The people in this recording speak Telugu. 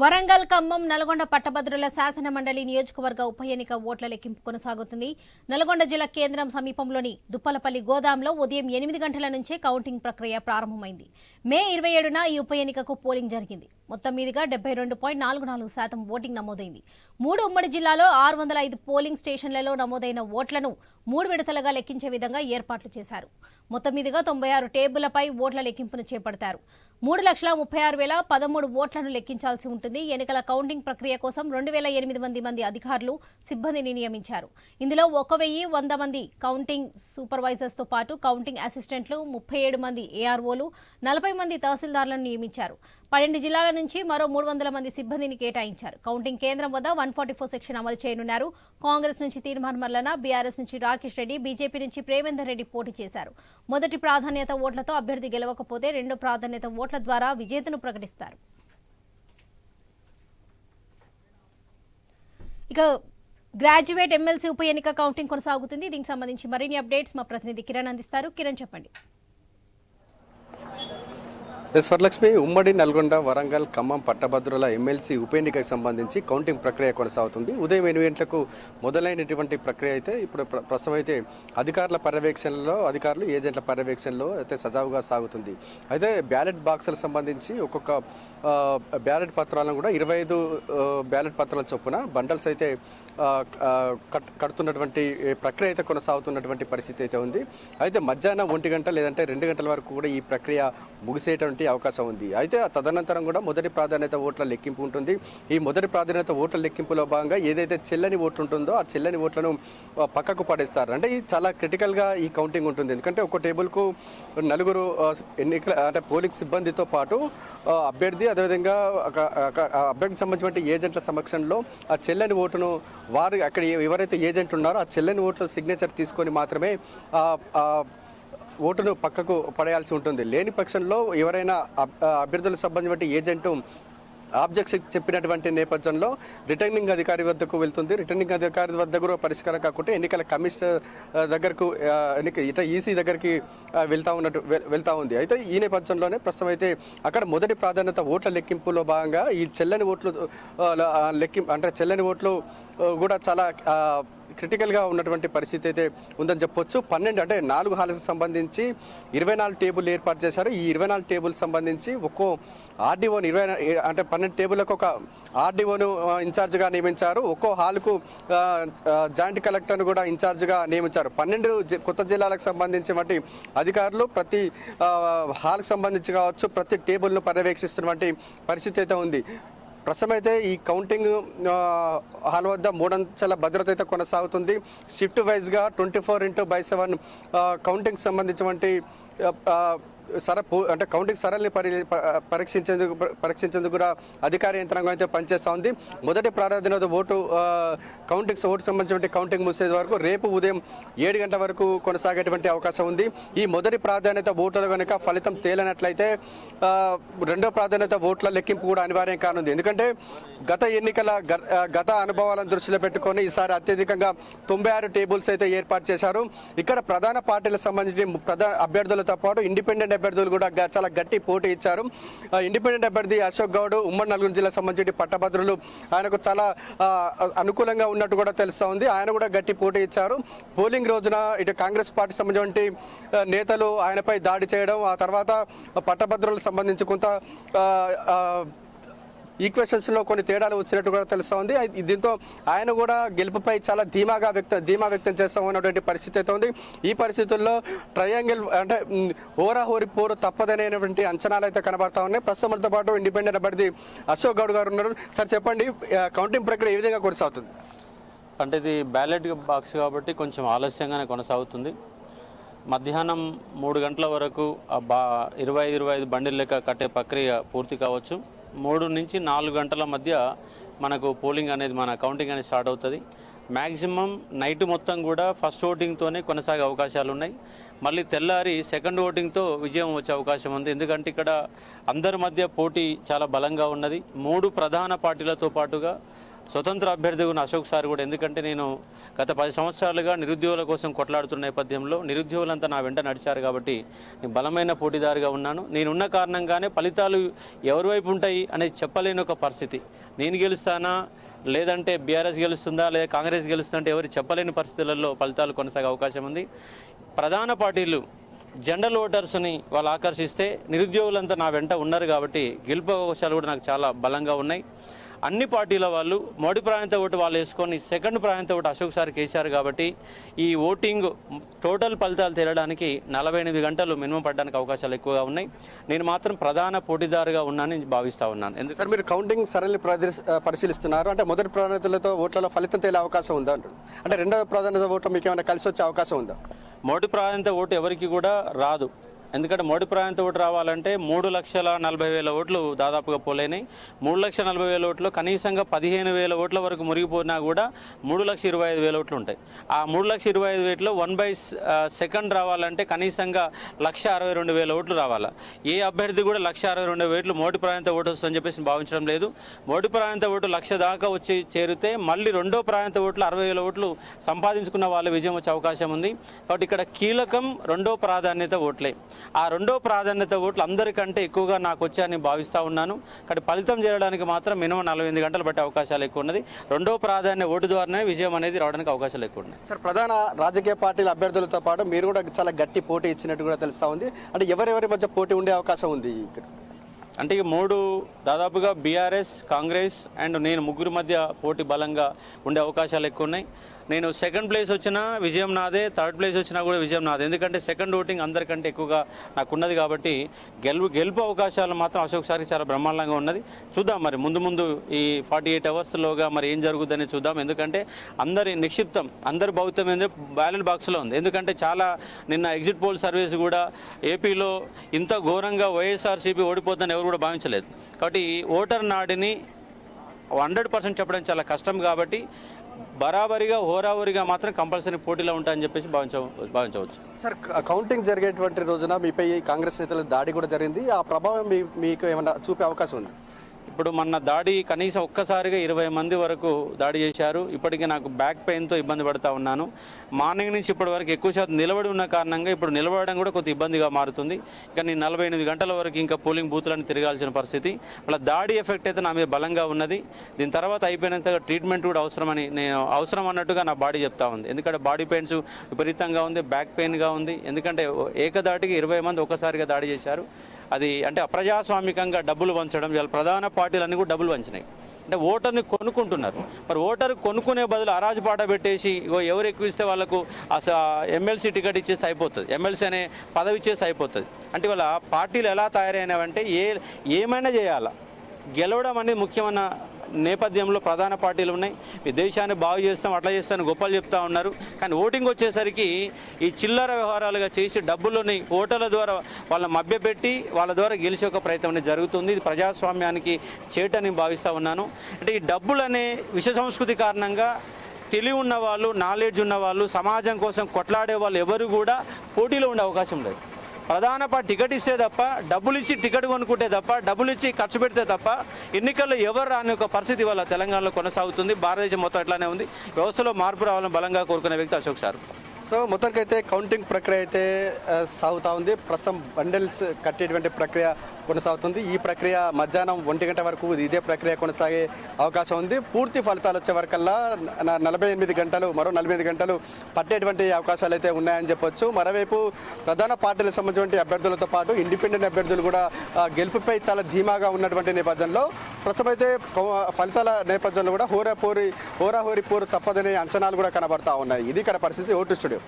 వరంగల్ ఖమ్మం నల్గొండ పట్టభద్రుల శాసన మండలి నియోజకవర్గ ఉప ఎన్నిక ఓట్ల లెక్కింపు కొనసాగుతుంది. నల్గొండ జిల్లా కేంద్రం సమీపంలోని దుప్పలపల్లి గోదాంలో ఉదయం ఎనిమిది గంటల నుంచే కౌంటింగ్ ప్రక్రియ ప్రారంభమైంది. మే ఇరవై ఏడున ఈ ఉప ఎన్నికకు పోలింగ్ జరిగింది. మొత్తం మీదుగా డెబ్బై రెండు పాయింట్ నాలుగు నాలుగు శాతం ఓటింగ్ నమోదైంది. మూడు ఉమ్మడి జిల్లాలో ఆరు వందల ఐదు పోలింగ్ స్టేషన్లలో నమోదైన ఓట్లను మూడు విడతలుగా లెక్కించే విధంగా ఏర్పాట్లు చేశారు. మొత్తం మీదుగా తొంభై ఆరు టేబుల్లపై ఓట్ల లెక్కింపును చేపడతారు. మూడు లక్షల ముప్పై ఆరు వేల పదమూడు ఓట్లను లెక్కించాల్సి ఉంటుంది. ఎన్నికల కౌంటింగ్ ప్రక్రియ కోసం రెండు వేల ఎనిమిది మంది మంది అధికారులు సిబ్బందిని నియమించారు. ఇందులో ఒక వెయ్యి వంద మంది కౌంటింగ్ సూపర్వైజర్స్తో పాటు కౌంటింగ్ అసిస్టెంట్లు ముప్పై ఏడు మంది ఏఆర్ఓలు నలభై మంది తహసీల్దార్లను నియమించారు. పన్నెండు జిల్లాల నుంచి మరో మూడు వందల మంది సిబ్బందిని కేటాయించారు. కౌంటింగ్ కేంద్రం వద్ద వన్ ఫార్టీ ఫోర్ సెక్షన్ అమలు చేయనున్నారు. కాంగ్రెస్ నుంచి తీర్మాన్ మర్లన బీఆర్ఎస్ నుంచి రాకేష్ రెడ్డి బీజేపీ నుంచి ప్రేమేందర్ రెడ్డి పోటీ చేశారు. మొదటి ప్రాధాన్యత ఓట్లతో అభ్యర్థి గెలవకపోతే రెండో ప్రాధాన్యత ఓట్ల ద్వారా విజేతను ప్రకటిస్తారు. ఇక గ్రాడ్యుయేట్ ఎమ్మెల్సీ ఉప ఎన్నిక కౌంటింగ్ కొనసాగుతుంది. దీనికి సంబంధించి మరిన్ని అప్డేట్స్ మా ప్రతినిధి కిరణ్ అందిస్తారు. కిరణ్ చెప్పండి. ఎస్ వరలక్ష్మి ఉమ్మడి నల్గొండ వరంగల్ ఖమ్మం పట్టభద్రుల ఎమ్మెల్సీ ఉప ఎన్నికకు సంబంధించి కౌంటింగ్ ప్రక్రియ కొనసాగుతుంది. ఉదయం ఎనిమిది గంటలకు మొదలైనటువంటి ప్రక్రియ అయితే ఇప్పుడు ప్ర- ప్రస్తుతం అయితే అధికారుల పర్యవేక్షణలో అధికారులు ఏజెంట్ల పర్యవేక్షణలో అయితే సజావుగా సాగుతుంది. అయితే బ్యాలెట్ బాక్సులకు సంబంధించి ఒక్కొక్క బ్యాలెట్ పత్రాలను కూడా ఇరవై ఐదు బ్యాలెట్ పత్రాల చొప్పున బండల్స్ అయితే కట్ కడుతున్నటువంటి ప్రక్రియ అయితే కొనసాగుతున్నటువంటి పరిస్థితి అయితే ఉంది. అయితే మధ్యాహ్నం ఒంటి గంట లేదంటే రెండు గంటల వరకు కూడా ఈ ప్రక్రియ ముగిసేటువంటి అవకాశం ఉంది. అయితే తదనంతరం కూడా మొదటి ప్రాధాన్యత ఓట్ల లెక్కింపు ఉంటుంది. ఈ మొదటి ప్రాధాన్యత ఓట్ల లెక్కింపులో భాగంగా ఏదైతే చెల్లని ఓట్లు ఉంటుందో ఆ చెల్లని ఓట్లను పక్కకు పడేస్తారు అంటే ఇది చాలా క్రిటికల్గా ఈ కౌంటింగ్ ఉంటుంది. ఎందుకంటే ఒక టేబుల్కు నలుగురు ఎన్నికల అంటే పోలింగ్ సిబ్బందితో పాటు అభ్యర్థి అదేవిధంగా ఒక- అభ్యర్థికి సంబంధించిన ఏజెంట్ల సమక్షంలో ఆ చెల్లని ఓటును వారు అక్కడ ఎవరైతే ఏజెంట్ ఉన్నారో ఆ చెల్లని ఓట్లు సిగ్నేచర్ తీసుకొని మాత్రమే ఓటును పక్కకు పడేయాల్సి ఉంటుంది. లేని పక్షంలో ఎవరైనా అభ్యర్థుల అభ్యర్థులకు సంబంధించిన ఏజెంటు ఆబ్జెక్ట్స్ చెప్పినటువంటి నేపథ్యంలో రిటర్నింగ్ అధికారి వద్దకు వెళ్తుంది. రిటర్నింగ్ అధికారి వద్ద కూడా పరిష్కారం కాకుండా ఎన్నికల కమిషనర్ దగ్గరకు ఎన్నిక ఇట ఈసీ దగ్గరికి వెళ్తా ఉన్నట్టు వెళ్తా ఉంది. అయితే ఈ నేపథ్యంలోనే ప్రస్తుతం అయితే అక్కడ మొదటి ప్రాధాన్యత ఓట్ల లెక్కింపులో భాగంగా ఈ చెల్లని ఓట్లు లెక్కింపు అంటే చెల్లని ఓట్లు కూడా చాలా క్రిటికల్గా ఉన్నటువంటి పరిస్థితి అయితే ఉందని చెప్పొచ్చు. పన్నెండు అంటే నాలుగు హాల్స్కి సంబంధించి ఇరవై నాలుగు టేబుల్ ఏర్పాటు చేశారు. ఈ ఇరవై నాలుగు టేబుల్ సంబంధించి ఒక్కో ఆర్డీఓని ఇరవై అంటే పన్నెండు టేబుల్లకు ఒక ఆర్డీఓను ఇన్ఛార్జ్గా నియమించారు. ఒక్కో హాల్కు జాయింట్ కలెక్టర్ను కూడా ఇన్ఛార్జ్గా నియమించారు. పన్నెండు జి- కొత్త జిల్లాలకు సంబంధించినటువంటి అధికారులు ప్రతి హాల్కు హాల్కి సంబంధించి కావచ్చు ప్రతి టేబుల్ను పర్యవేక్షిస్తున్నటువంటి పరిస్థితి అయితే ఉంది. ప్రస్తుతం అయితే ఈ కౌంటింగ్ హాల్ వద్ద మూడంచెల భద్రత అయితే కొనసాగుతుంది. షిఫ్ట్ వైజ్గా twenty four into by seven counting సంబంధించినటువంటి సర అంటే కౌంటింగ్ సరళిని పరి పరీక్షించేందుకు పరీక్షించేందుకు కూడా అధికార యంత్రాంగం అయితే పనిచేస్తూ ఉంది మొదటి ప్రాధాన్యత ఓటు కౌంటింగ్ ఓటు సంబంధించిన కౌంటింగ్ ముగిసే వరకు రేపు ఉదయం ఏడు గంటల వరకు కొనసాగేటువంటి అవకాశం ఉంది. ఈ మొదటి ప్రాధాన్యత ఓట్లలో కనుక ఫలితం తేలినట్లయితే రెండో ప్రాధాన్యత ఓట్ల లెక్కింపు కూడా అనివార్యం కానుంది. ఎందుకంటే గత ఎన్నికల గ- గత అనుభవాలను దృష్టిలో పెట్టుకొని ఈసారి అత్యధికంగా తొంభై ఆరు టేబుల్స్ అయితే ఏర్పాటు చేశారు. ఇక్కడ ప్రధాన పార్టీలకు సంబంధించి ప్రధాన అభ్యర్థుల అభ్యర్థులతో పాటు ఇండిపెండెంట్ అభ్యర్థులు కూడా చాలా గట్టి పోటీ ఇచ్చారు. ఇండిపెండెంట్ అభ్యర్థి అశోక్ గౌడ్ ఉమ్మడి నల్గొండ జిల్లా సంబంధించి పట్టభద్రులు ఆయనకు చాలా అనుకూలంగా ఉన్నట్టు కూడా తెలుస్తూ ఉంది. ఆయన కూడా గట్టి పోటీ ఇచ్చారు. పోలింగ్ రోజున ఇటు కాంగ్రెస్ పార్టీ సంబంధించిన నేతలు ఆయనపై దాడి చేయడం ఆ తర్వాత పట్టభద్రులకు సంబంధించి కొంత ఈక్వెషన్స్లో కొన్ని తేడాలు వచ్చినట్టు కూడా తెలుస్తూ ఉంది. అయితే దీంతో ఆయన కూడా గెలుపుపై చాలా ధీమాగా వ్యక్తం ధీమా వ్యక్తం చేస్తూ ఉన్నటువంటి పరిస్థితి అయితే ఉంది. ఈ పరిస్థితుల్లో ట్రయాంగిల్ అంటే హోరాహోరి పోరు తప్పదనేటువంటి అంచనాలు అయితే కనబడతా ఉన్నాయి. ప్రస్తుతం మనతో పాటు ఇండిపెండెంట్ అభ్యర్థి అశోక్ గౌడ్ గారు ఉన్నారు. సార్ చెప్పండి కౌంటింగ్ ప్రక్రియ ఏ విధంగా కొనసాగుతుంది? అంటే ఇది బ్యాలెట్ బాక్స్ కాబట్టి కొంచెం ఆలస్యంగానే కొనసాగుతుంది. మధ్యాహ్నం మూడు గంటల వరకు ఆ బా ఇరవై ఇరవై ఐదు బండిల్ లెక్క కట్టే ప్రక్రియ పూర్తి కావచ్చు. మూడు నుంచి నాలుగు గంటల మధ్య మనకు పోలింగ్ అనేది మన కౌంటింగ్ అనేది స్టార్ట్ అవుతుంది. మ్యాక్సిమం నైట్ మొత్తం కూడా ఫస్ట్ ఓటింగ్తోనే కొనసాగే అవకాశాలు ఉన్నాయి. మళ్ళీ తెల్లారి సెకండ్ ఓటింగ్తో విజయం వచ్చే అవకాశం ఉంది. ఎందుకంటే ఇక్కడ అందరి మధ్య పోటీ చాలా బలంగా ఉన్నది. మూడు ప్రధాన పార్టీలతో పాటుగా స్వతంత్ర అభ్యర్థి ఉన్న అశోక్ సార్ కూడా ఎందుకంటే నేను గత పది సంవత్సరాలుగా నిరుద్యోగుల కోసం కొట్లాడుతున్న నేపథ్యంలో నిరుద్యోగులంతా నా వెంట నడిచారు కాబట్టి నేను బలమైన పోటీదారుగా ఉన్నాను. నేనున్న కారణంగానే ఫలితాలు ఎవరి వైపు ఉంటాయి అనేది చెప్పలేని ఒక పరిస్థితి. నేను గెలుస్తానా? లేదంటే బీఆర్ఎస్ గెలుస్తుందా? లేదా కాంగ్రెస్ గెలుస్తుందా అంటే ఎవరు చెప్పలేని పరిస్థితులలో ఫలితాలు కొనసాగే అవకాశం ఉంది. ప్రధాన పార్టీలు జనరల్ ఓటర్స్ని వాళ్ళు ఆకర్షిస్తే నిరుద్యోగులంతా నా వెంట ఉన్నారు కాబట్టి గెలుపు అవకాశాలు కూడా నాకు చాలా బలంగా ఉన్నాయి. అన్ని పార్టీల వాళ్ళు మొదటి ప్రాంత ఓటు వాళ్ళు వేసుకొని సెకండ్ ప్రాంత ఓటు అశోక్ సార్ కేసీఆర్ కాబట్టి ఈ ఓటింగ్ టోటల్ ఫలితాలు తేలడానికి నలభై ఎనిమిది గంటలు మినిమం పడడానికి అవకాశాలు ఎక్కువగా ఉన్నాయి. నేను మాత్రం ప్రధాన పోటీదారుగా ఉన్నానని భావిస్తా ఉన్నాను. ఎందుకంటే సార్ మీరు కౌంటింగ్ సరళి పరిశీలిస్తున్నారు. అంటే మొదటి ప్రాధాన్యతలతో ఓట్లలో ఫలితం తేలే అవకాశం ఉందా అంటే రెండవ ప్రాధాన్యత ఓట్లు మీకు ఏమైనా కలిసి వచ్చే అవకాశం ఉందా? మొదటి ప్రాంత ఓటు ఎవరికి కూడా రాదు. ఎందుకంటే మోడీ ప్రాంత ఓటు రావాలంటే మూడు లక్షల నలభై వేల ఓట్లు దాదాపుగా పోలేనాయి మూడు లక్షల నలభై వేల ఓట్లు కనీసంగా పదిహేను వేల ఓట్ల వరకు మురిగిపోయినా కూడా మూడు లక్షల ఇరవై ఐదు వేల ఓట్లు ఉంటాయి. ఆ మూడు లక్షల ఇరవై ఐదు వేట్లో వన్ బై సెకండ్ రావాలంటే కనీసంగా లక్ష అరవై రెండు వేల ఓట్లు రావాలి? ఏ అభ్యర్థి కూడా లక్ష అరవై రెండు వేట్లు మోడీ ప్రాంత ఓటు వస్తుందని చెప్పేసి భావించడం లేదు. మోడీ ప్రాంత ఓటు లక్ష దాకా వచ్చి చేరితే మళ్ళీ రెండో ప్రాంత ఓట్లు అరవై వేల ఓట్లు సంపాదించుకున్న వాళ్ళ విజయం వచ్చే అవకాశం ఉంది. కాబట్టి ఇక్కడ కీలకం రెండో ప్రాధాన్యత ఓట్లే. ఆ రెండో ప్రాధాన్యత ఓట్లు అందరికంటే ఎక్కువగా నాకు వచ్చాయని భావిస్తూ ఉన్నాను. కాబట్టి ఫలితం చేరడానికి మాత్రం మినిమం నలభై ఎనిమిది గంటలు పట్టే అవకాశాలు ఎక్కువ ఉన్నది. రెండో ప్రాధాన్య ఓటు ద్వారానే విజయం అనేది రావడానికి అవకాశాలు ఎక్కువ ఉన్నాయి. సార్ ప్రధాన రాజకీయ పార్టీల అభ్యర్థులతో పాటు మీరు కూడా చాలా గట్టి పోటీ ఇచ్చినట్టు కూడా తెలుస్తా ఉంది. అంటే ఎవరెవరి మధ్య పోటీ ఉండే అవకాశం ఉంది ఇక్కడ? అంటే ఈ మూడు దాదాపుగా బీఆర్ఎస్ కాంగ్రెస్ అండ్ నేను ముగ్గురు మధ్య పోటీ బలంగా ఉండే అవకాశాలు ఎక్కువ ఉన్నాయి. నేను సెకండ్ ప్లేస్ వచ్చినా విజయం నాదే థర్డ్ ప్లేస్ వచ్చినా కూడా విజయం నాదే. ఎందుకంటే సెకండ్ ఓటింగ్ అందరికంటే ఎక్కువగా నాకు ఉన్నది కాబట్టి గెలుపు గెలుపు అవకాశాలు మాత్రం అశోక్ సార్కి చాలా బ్రహ్మాండంగా ఉన్నది. చూద్దాం మరి ముందు ముందు ఈ ఫార్టీ ఎయిట్ అవర్స్లోగా మరి ఏం జరుగుతుందని చూద్దాం. ఎందుకంటే అందరి నిక్షిప్తం అందరి భౌతం ఏంది బ్యాలెట్ బాక్స్లో ఉంది. ఎందుకంటే చాలా నిన్న ఎగ్జిట్ పోల్ సర్వీస్ కూడా ఏపీలో ఇంత ఘోరంగా వైఎస్ఆర్సీపీ ఓడిపోతుందని ఎవరు కూడా భావించలేదు. కాబట్టి ఈ ఓటర్ నాడిని హండ్రెడ్ పర్సెంట్ చెప్పడం చాలా కష్టం కాబట్టి బరాబరిగా హోరావరిగా మాత్రం కంపల్సరీ పోటీలో ఉంటాయని చెప్పేసి భావించ భావించవచ్చు. సార్ కౌంటింగ్ జరిగేటువంటి రోజున మీపై కాంగ్రెస్ నేతల దాడి కూడా జరిగింది. ఆ ప్రభావం మీ మీకు ఏమైనా చూపే అవకాశం ఉంది? ఇప్పుడు మన దాడి కనీసం ఒక్కసారిగా ఇరవై మంది వరకు దాడి చేశారు. ఇప్పటికీ నాకు బ్యాక్ పెయిన్తో ఇబ్బంది పడతా ఉన్నాను. మార్నింగ్ నుంచి ఇప్పటి వరకు ఎక్కువ శాతం నిలబడి ఉన్న కారణంగా ఇప్పుడు నిలబడడం కూడా కొద్ది ఇబ్బందిగా మారుతుంది. ఇక నేను నలభై ఎనిమిది గంటల వరకు ఇంకా పోలింగ్ బూత్లను తిరగాల్సిన పరిస్థితి. మళ్ళీ దాడి ఎఫెక్ట్ అయితే నా మీద బలంగా ఉన్నది. దీని తర్వాత అయిపోయినంత ట్రీట్మెంట్ కూడా అవసరమని నేను అవసరం అన్నట్టుగా నా బాడీ చెప్తా ఉంది. ఎందుకంటే బాడీ పెయిన్స్ విపరీతంగా ఉంది బ్యాక్ పెయిన్గా ఉంది. ఎందుకంటే ఏకదాటికి ఇరవై మంది ఒక్కసారిగా దాడి చేశారు. అది అంటే అప్రజాస్వామికంగా డబ్బులు పంచడం చాలా ప్రధాన పార్టీలన్నీ కూడా డబ్బులు పంచినాయి అంటే ఓటర్ని కొనుక్కుంటున్నారు. మరి ఓటర్ కొనుక్కునే బదులు అరాజుపాట పెట్టేసి ఇగో ఎవరు ఎక్కువ ఇస్తే వాళ్ళకు అసలు ఎమ్మెల్సీ టికెట్ ఇచ్చేస్తే అయిపోతుంది. ఎమ్మెల్సీ అనే పదవి ఇచ్చేస్తే అయిపోతుంది. అంటే వాళ్ళ పార్టీలు ఎలా తయారైనవంటే ఏ ఏమైనా చేయాలా? గెలవడం అనేది ముఖ్యమైన నేపథ్యంలో ప్రధాన పార్టీలు ఉన్నాయి. ఈ దేశాన్ని బాగు చేస్తాం అట్లా చేస్తాం గొప్పలు చెప్తా ఉన్నారు. కానీ ఓటింగ్ వచ్చేసరికి ఈ చిల్లర వ్యవహారాలుగా చేసి డబ్బులని ఓటర్ల ద్వారా వాళ్ళ మభ్యపెట్టి వాళ్ళ ద్వారా గెలిచే ఒక ప్రయత్నం అనేది జరుగుతుంది. ఇది ప్రజాస్వామ్యానికి చేటని భావిస్తూ ఉన్నాను. అంటే ఈ డబ్బులనే విష సంస్కృతి కారణంగా తెలివి ఉన్న వాళ్ళు నాలెడ్జ్ ఉన్న వాళ్ళు సమాజం కోసం కొట్లాడే వాళ్ళు ఎవరు కూడా పోటీలో ఉండే అవకాశం లేదు. ప్రధాన టికెట్ ఇస్తే తప్ప డబ్బులు ఇచ్చి టికెట్ కొనుక్కుంటే తప్ప డబ్బులు ఇచ్చి ఖర్చు పెడితే తప్ప ఎన్నికల్లో ఎవరు రాని ఒక పరిస్థితి వల్ల తెలంగాణలో కొనసాగుతుంది. భారతదేశం మొత్తం ఎట్లానే ఉంది. వ్యవస్థలో మార్పు రావాలని బలంగా కోరుకునే వ్యక్తి అశోక్ సార్. సో మొత్తానికైతే కౌంటింగ్ ప్రక్రియ అయితే సాగుతూ ఉంది. ప్రస్తుతం బండిల్స్ కట్టేటువంటి ప్రక్రియ కొనసాగుతుంది. ఈ ప్రక్రియ మధ్యాహ్నం ఒంటి గంట వరకు ఇదే ప్రక్రియ కొనసాగే అవకాశం ఉంది. పూర్తి ఫలితాలు వచ్చే వరకల్లా నలభై ఎనిమిది గంటలు మరో నలభై ఎనిమిది గంటలు పట్టేటువంటి అవకాశాలు అయితే ఉన్నాయని చెప్పొచ్చు. మరోవైపు ప్రధాన పార్టీలకు సంబంధించిన అభ్యర్థులతో పాటు ఇండిపెండెంట్ అభ్యర్థులు కూడా గెలుపుపై చాలా ధీమాగా ఉన్నటువంటి నేపథ్యంలో ప్రస్తుతం అయితే ఫలితాల నేపథ్యంలో కూడా హోరా పోరి హోరా పోరు తప్పదనే అంచనాలు కూడా కనబడతా ఉన్నాయి. ఇది ఇక్కడ పరిస్థితి. Vote studio.